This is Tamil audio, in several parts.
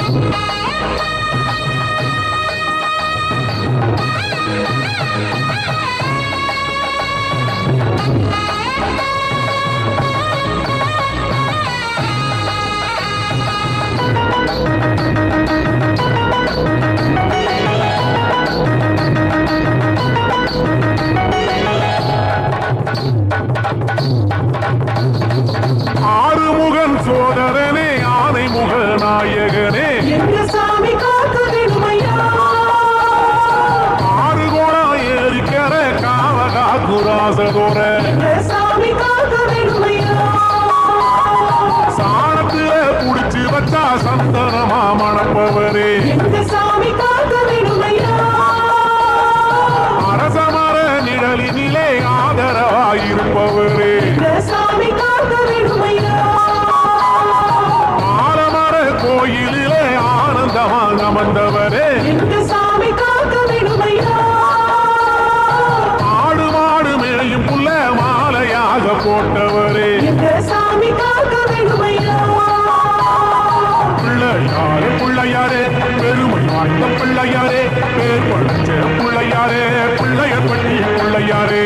Música தூர சாணத்துல புடிச்சு வச்சா சந்தனமா மணப்பவரே. ஆட்டம் பிள்ளையாரே பேர் படைச்ச பிள்ளையாரே பிள்ளையர் பட்டி பிள்ளையாரே.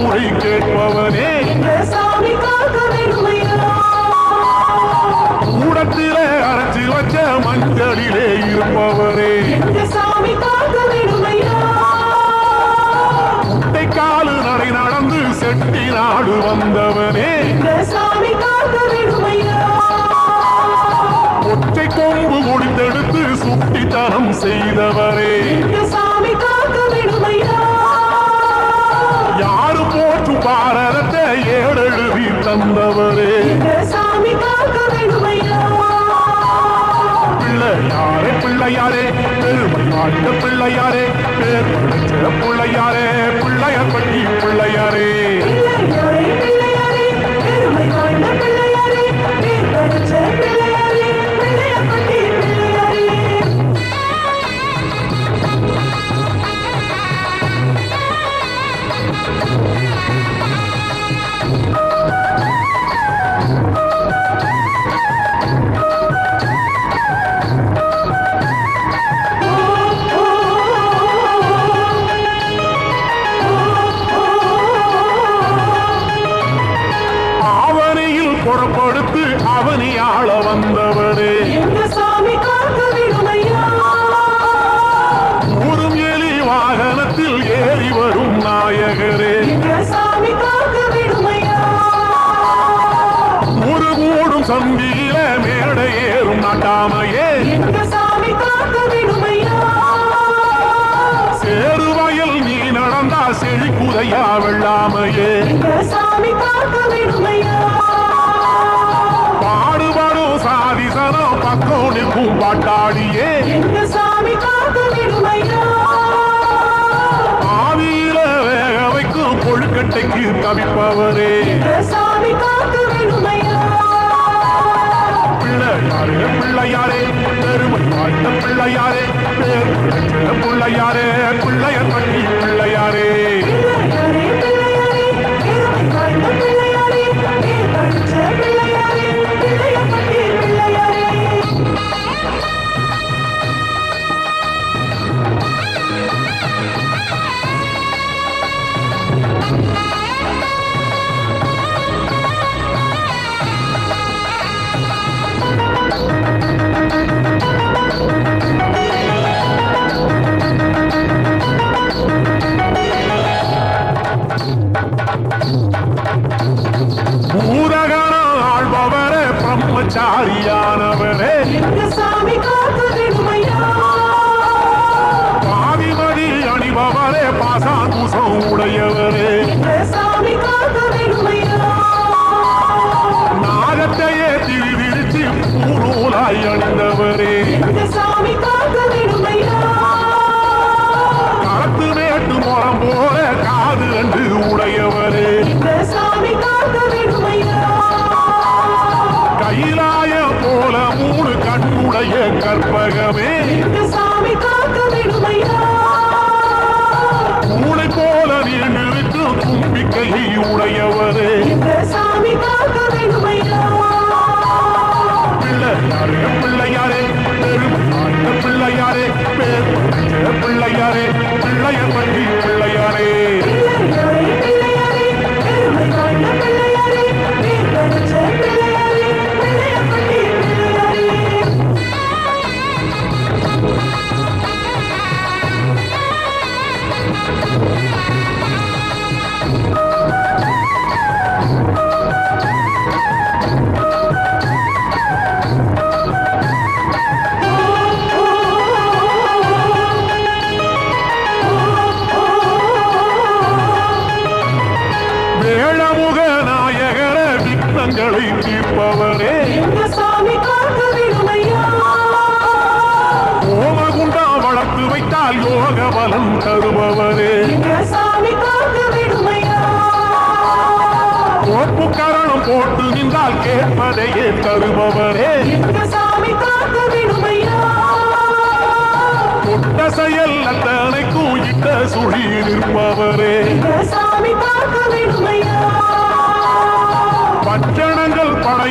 குறை கேட்பவனே. கூடத்திலே அரைச்சி வச்ச மஞ்சளிலே இருப்பவரே முட்டைக்காலு நடை நடந்து செட்டி நாடு வந்தவனே. ஒற்றை கொம்பு முடிந்தெடுத்து சுட்டித்தனம் செய்தவரே தந்தவரே பிள்ளையாரே பிள்ளையாரே பெருமை வாழ்ந்த பிள்ளையாரே பேர் பிள்ளையாரே பிள்ளையார் பட்டி பிள்ளையாரே. பாட்டாளியே சாமி ஆவியில வேக வைக்கும் கொழுக்கட்டைக்கு தவிப்பவரே பிள்ளையாரே பெருமை வாய்ந்த பிள்ளையாரே பிள்ளையாரே. உடைய கற்பகமே. சாமி காக்க உனை போல நீழ்வித்து கும்பிக்கையை உடையவரே சாமி காக்க பிள்ளையாரே பிள்ளையாரே பெருமாள் பிள்ளையாரே பிள்ளையாரே பிள்ளைய பள்ளி பிள்ளையாரே.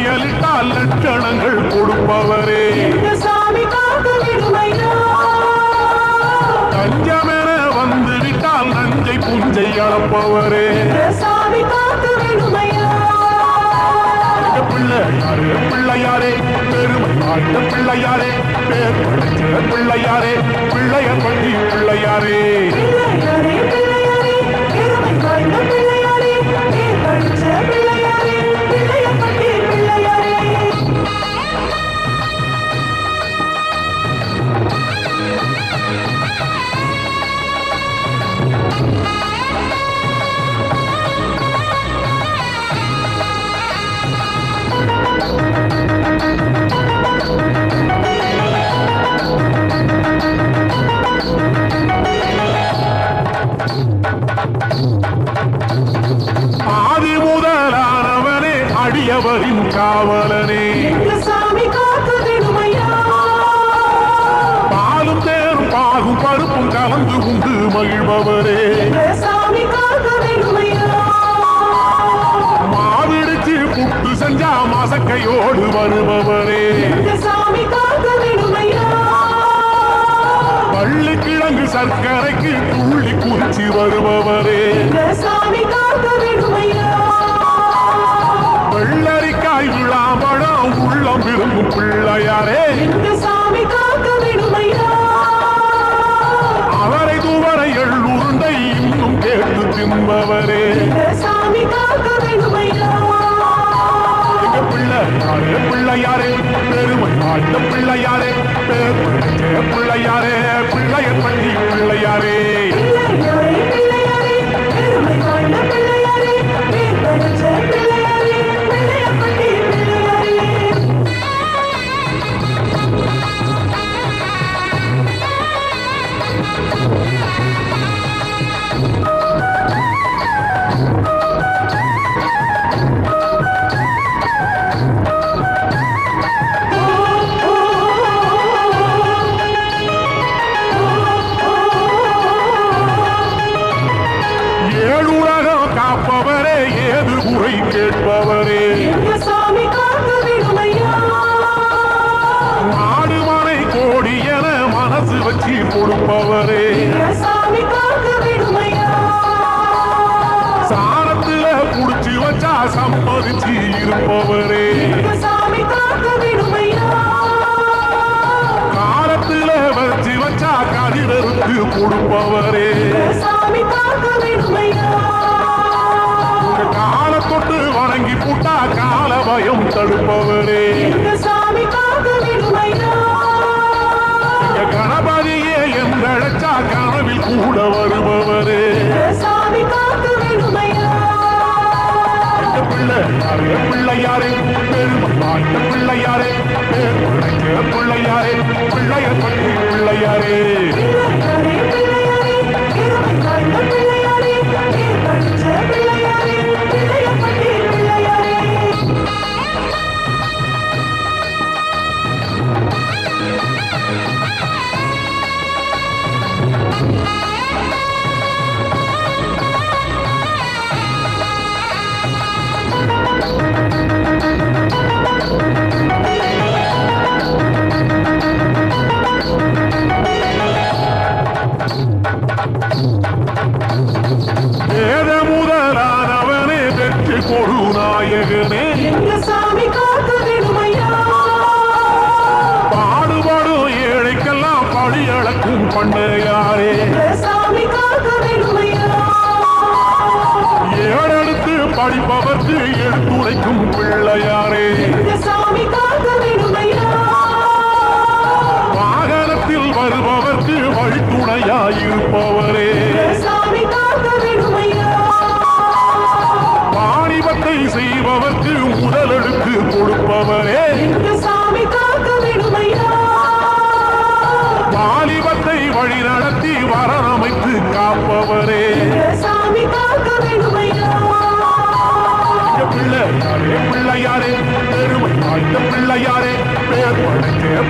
செயலிட்டால் லட்சணங்கள் கொடுப்பவரே. தஞ்சமென வந்து விட்டால் நஞ்சை புஞ்சை அளப்பவரே பிள்ளையாரே பிள்ளையாரே பெருமை வாழ்ந்த பிள்ளையாரே பேர் பிள்ளையாரே பிள்ளையர் பள்ளி பிள்ளையாரே மகிழ்பவரே மாவிடுச்சு புட்டு செஞ்சா மாசக்கையோடு வருபவரே. பள்ளி கிழங்கு சர்க்கரைக்கு துள்ளி குறிச்சி வருபவரே. Maria. பிறருக்கு கொடுப்பவரே. கால தொட்டு வணங்கி புட்டா கால பயம் தடுப்பவரே. கணபதியே என்றழைச்சா கனவில் கூட வருபவரே. பிள்ளையாரே பிள்ளையாரே பிள்ளையாரே. பிள்ளையாரே பிள்ளைய பிள்ளையாரே.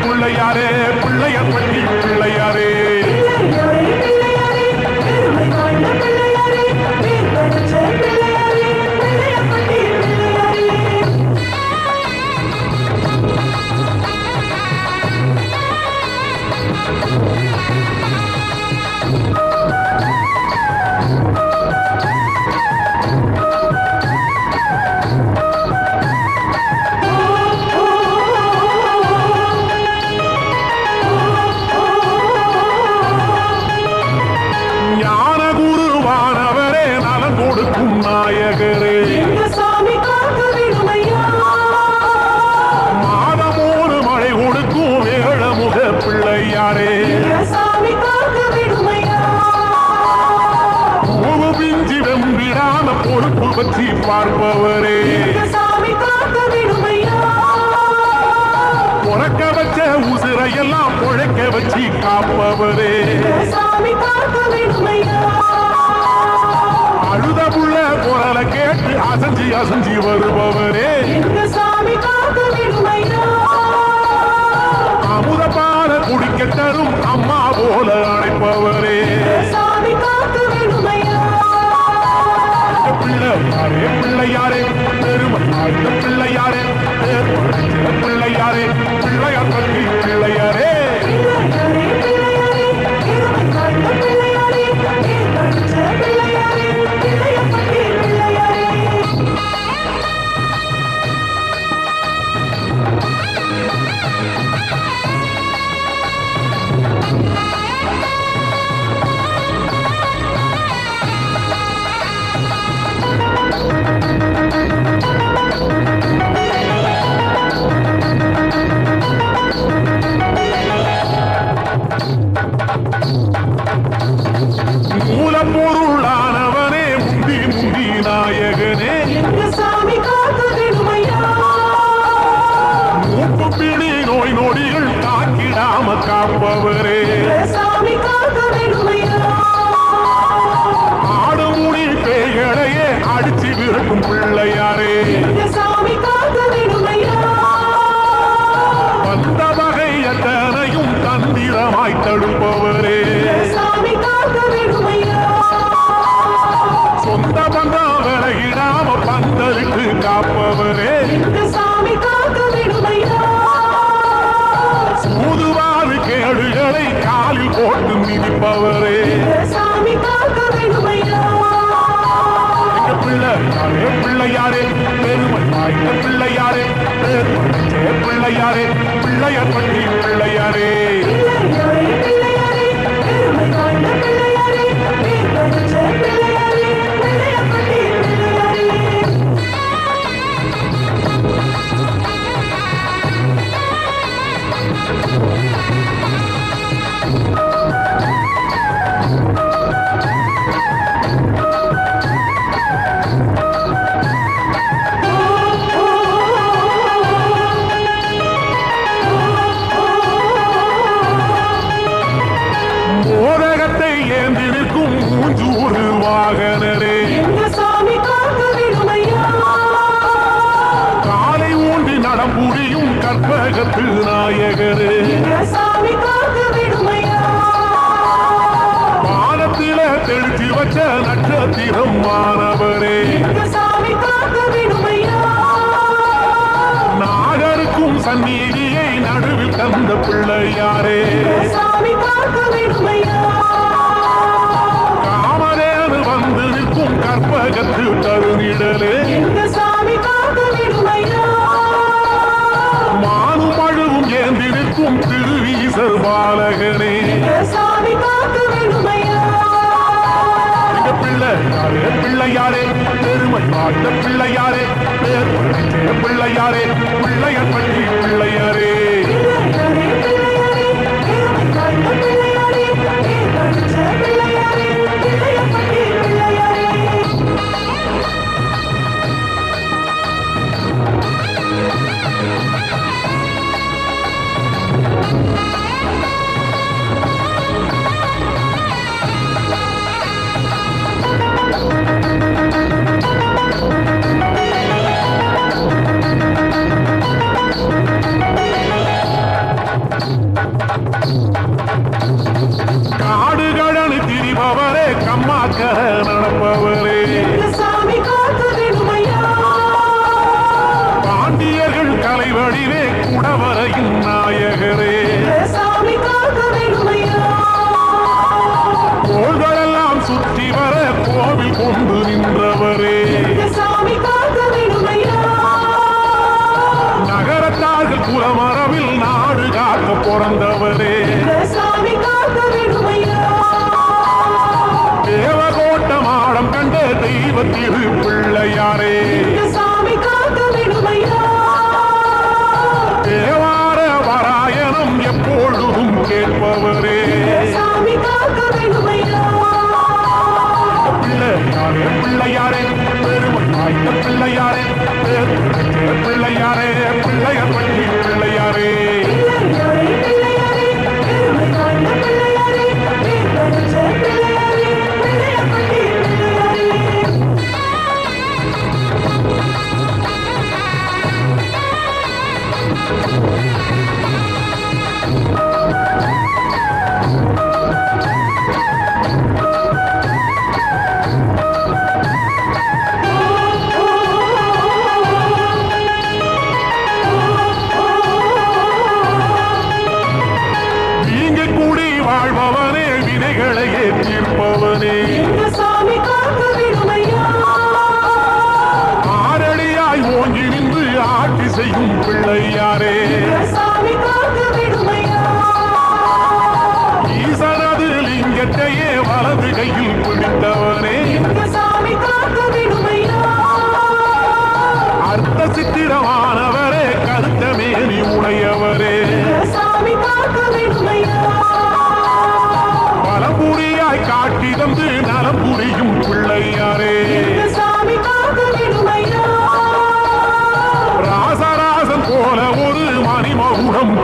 பிள்ளையாரே பிள்ளையாரே பிள்ளையாரே கொடுக்கும் பற்றி பார்ப்பவரே. உறக்க வச்ச உசிரையெல்லாம் உழைக்க வச்சு காப்பவரே. அழுத புள்ள குரலை கேட்டு அசஞ்சி அசஞ்சி வருபவரே. அமுத பால குடிக்க தரும் அம்மா போல அழைப்பவரே சாமி காத்து பிள்ளையாரே பிள்ளையாரே பெருமன்னாரிடம் பிள்ளையாரே பிள்ளையாரே பிள்ளையார் பற்றி பிள்ளையாரே காப்பவரே பிள்ளையாரே பிள்ளையார். பற்றி பிள்ளையாரே உலகத்து நாயகரே. வானத்தில தெளிச்சு வச்ச நட்சத்திரம் மாணவரே. நாகருக்கும் சந்நீதியை நடுவில் தந்த பிள்ளையாரே. காமரேனு வந்து நிற்கும் கற்பகத்து தருநிடலே அரசர் பாலகனே சாமி காக்க வேண்டுமையா பிள்ளையாரே பிள்ளையாரே பெருமை வாழ்ந்த பிள்ளையாரே பேர் பிள்ளையாரே பிள்ளையர் பள்ளி பிள்ளையாரே. well, well திரு பிள்ளையாரே. வாழ்பவனே வினைகளை ஏற்றிருப்பவனே.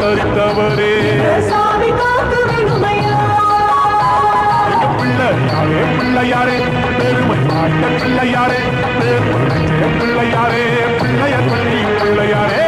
மறித்தவரே பிள்ளையாரே பிள்ளையாரே பெருமை மாட்ட பிள்ளையாரே பிள்ளையாரே பிள்ளைய பள்ளி பிள்ளையாரே.